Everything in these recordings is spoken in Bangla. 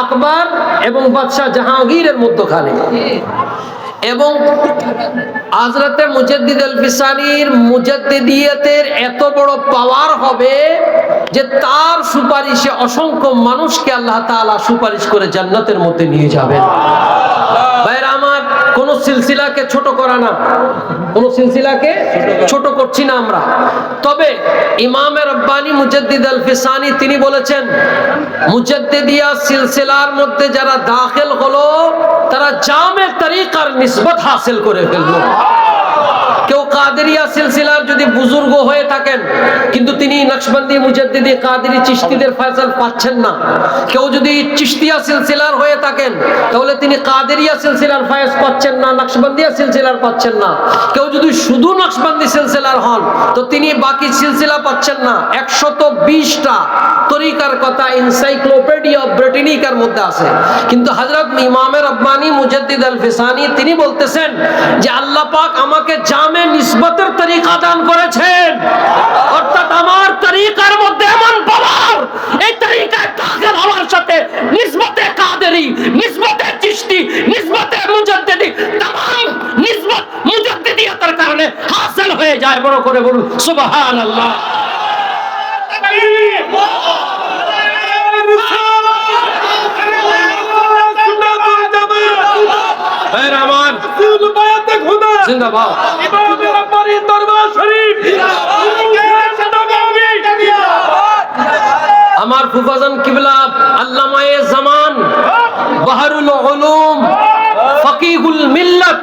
আকবর এবং বাদশাহ জাহাঙ্গীরের মধ্যখানে। এবং আজরাতে মুজাদ্দিদ আল এত বড় পাওয়ার হবে যে তার সুপারিশে অসংখ্য মানুষকে আল্লাহ তাআলা সুপারিশ করে জান্নাতের মধ্যে নিয়ে যাবেন। আমার সিলসিলাকে ছোট করা না। কোন সিলসিলাকে ছোট করছি না আমরা। তবে ইমামে রব্বানি মুজদ্দিদ আল ফিসানি তিনি বলেছেন, মুজদ্দিদিয়া সিলসিলার মধ্যে যারা দাখিল হলো, তারা জামে তরিকার নিসবত হাসিল করে ফেলল কেউ কাদেরিয়া সিলসিলার যদি বুজুর্গ হয়ে থাকেন, কিন্তু তিনি নকশবন্দি, মুজাদ্দিদি, কাদেরি চিশতিদের ফয়সাল পাচ্ছেন না। কেউ যদি চিশতিয়া সিলসিলার হয়ে থাকেন, তাহলে তিনি কাদেরিয়া সিলসিলার ফয়েজ পাচ্ছেন না, নকশবন্দিয়া সিলসিলার পাচ্ছেন না। কেউ যদি শুধু নকশবন্দি সিলসিলার হন। তো তিনি বাকি সিলসিলা পাচ্ছেন না। একশত বিশটা তরিকার কথা এনসাইক্লোপিডিয়া ব্রিটানিকার মধ্যে আছে। কিন্তু হযরত ইমামে রব্বানি, মুজাদ্দিদ আল ফিসানি তিনি বলতেছেন যে আল্লাহ পাক আমাকে জামে নিসবতের তরিকা দান করেছেন। অর্থাৎ আমার তরিকার মধ্যে এমন পাওয়ার এই তরিকায় দাখিল হওয়ার সাথে নিসবতে কাদেরি হয়ে যায়, বড় করে বলুন ভাইয়ের আমার জিন্দাবাদ। আমার ফুফাজান কিবলা আল্লামায়ে জামান, বাহারুল উলুম, ফকিহুল মিল্লাত।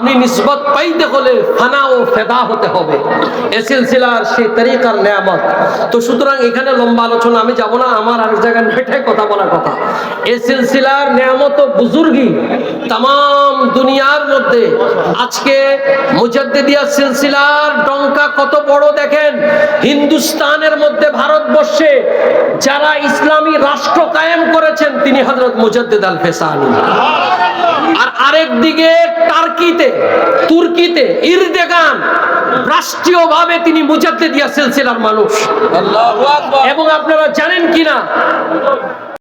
আপনি নিসবত পাইতে হলে ফানা ও ফেদা হতে হবে। এ সিলসিলার সেই তরিকার নেয়ামত। তো সুতরাং এখানে লম্বা আলোচনা, আমি যাব না, আমার আরেক জায়গায় নেটাই কথা বলার কথা। এ সিলসিলার নেয়ামত ও বুজুর্গি তাম দুনিয়ার মধ্যে আজকে মুজাদ্দিদিয়া সিলসিলার ডঙ্কা কত বড় দেখেন। হিন্দুস্তানের মধ্যে ভারতবর্ষে যারা ইসলামী রাষ্ট্র কায়েম করেছেন তিনি হযরত মুজাদ্দিদ আল ফেসানি আর আরেক দিকে টার্কিতে তুর্কিতে ইরদেগান রাষ্ট্রীয়ভাবে তিনি মুজাদ্দিদিয়া সিলসিলার মানুষ। এবং আপনারা জানেন কিনা